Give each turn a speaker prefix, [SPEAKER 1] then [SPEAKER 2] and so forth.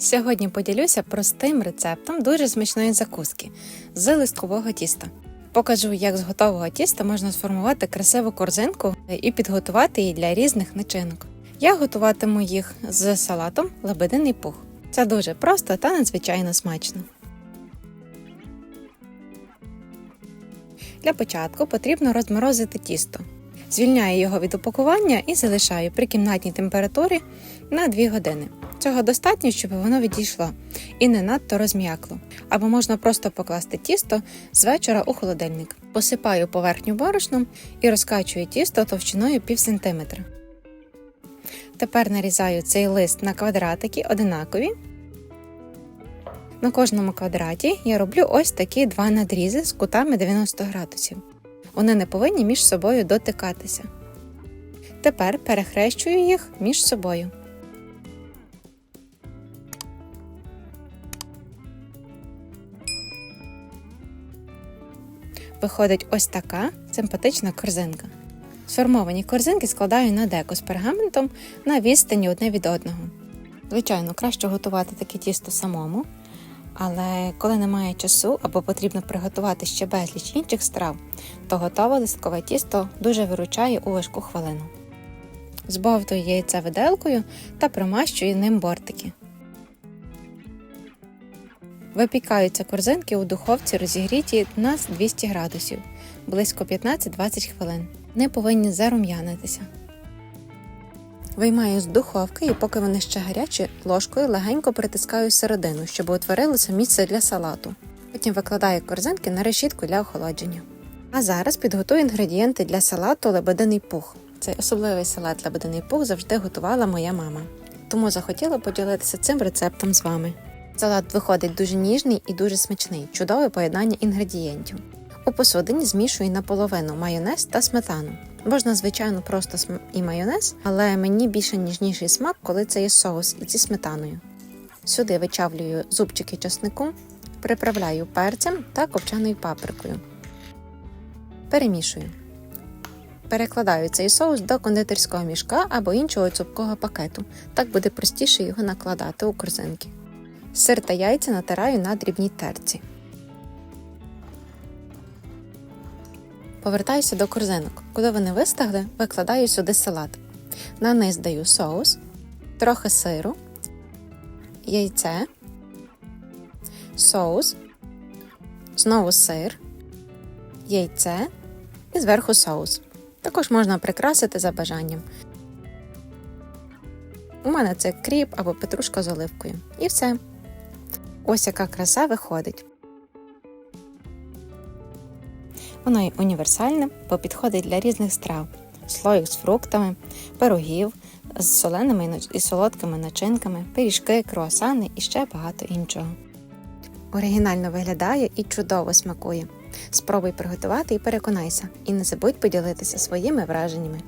[SPEAKER 1] Сьогодні поділюся простим рецептом дуже смачної закуски з листкового тіста. Покажу, як з готового тіста можна сформувати красиву корзинку і підготувати її для різних начинок. Я готуватиму їх з салатом лебединий пух. Це дуже просто та надзвичайно смачно. Для початку потрібно розморозити тісто. Звільняю його від упакування і залишаю при кімнатній температурі на 2 години. Цього достатньо, щоб воно відійшло і не надто розм'якло. Або можна просто покласти тісто з вечора у холодильник. Посипаю поверхню борошном і розкачую тісто товщиною пів сантиметра. Тепер нарізаю цей лист на квадратики одинакові. На кожному квадраті я роблю ось такі два надрізи з кутами 90 градусів. Вони не повинні між собою дотикатися. Тепер перехрещую їх між собою. Виходить ось така симпатична корзинка. Сформовані корзинки складаю на деко з пергаментом на відстані одне від одного. Звичайно, краще готувати таке тісто самому, але коли немає часу або потрібно приготувати ще безліч інших страв, то готове листкове тісто дуже виручає у важку хвилину. Збовтую яйце виделкою та промащую ним бортики. Випікаються корзинки у духовці розігріті на 200 градусів близько 15-20 хвилин. Не повинні зарум'янитися. Виймаю з духовки і поки вони ще гарячі, ложкою легенько притискаю середину, щоб утворилося місце для салату. Потім викладаю корзинки на решітку для охолодження. А зараз підготую інгредієнти для салату лебединий пух. Цей особливий салат лебединий пух завжди готувала моя мама. Тому захотіла поділитися цим рецептом з вами. Салат виходить дуже ніжний і дуже смачний, чудове поєднання інгредієнтів. У посудині змішую наполовину майонез та сметану. Можна, звичайно, просто і майонез, але мені більше ніжніший смак, коли це є соус і зі сметаною. Сюди вичавлюю зубчики часнику, приправляю перцем та копчаною паприкою. Перемішую. Перекладаю цей соус до кондитерського мішка або іншого цупкого пакету. Так буде простіше його накладати у корзинки. Сир та яйця натираю на дрібній терці. Повертаюся до корзинок. Коли вони вистигли, викладаю сюди салат. На низ даю соус, трохи сиру, яйце, соус, знову сир, яйце і зверху соус. Також можна прикрасити за бажанням. У мене це кріп або петрушка з оливкою. І все. Ось яка краса виходить. Воно й універсальне, бо підходить для різних страв: слоїк з фруктами, пирогів, з соленими і солодкими начинками, пиріжки, круасани і ще багато іншого. Оригінально виглядає і чудово смакує. Спробуй приготувати і переконайся, і не забудь поділитися своїми враженнями.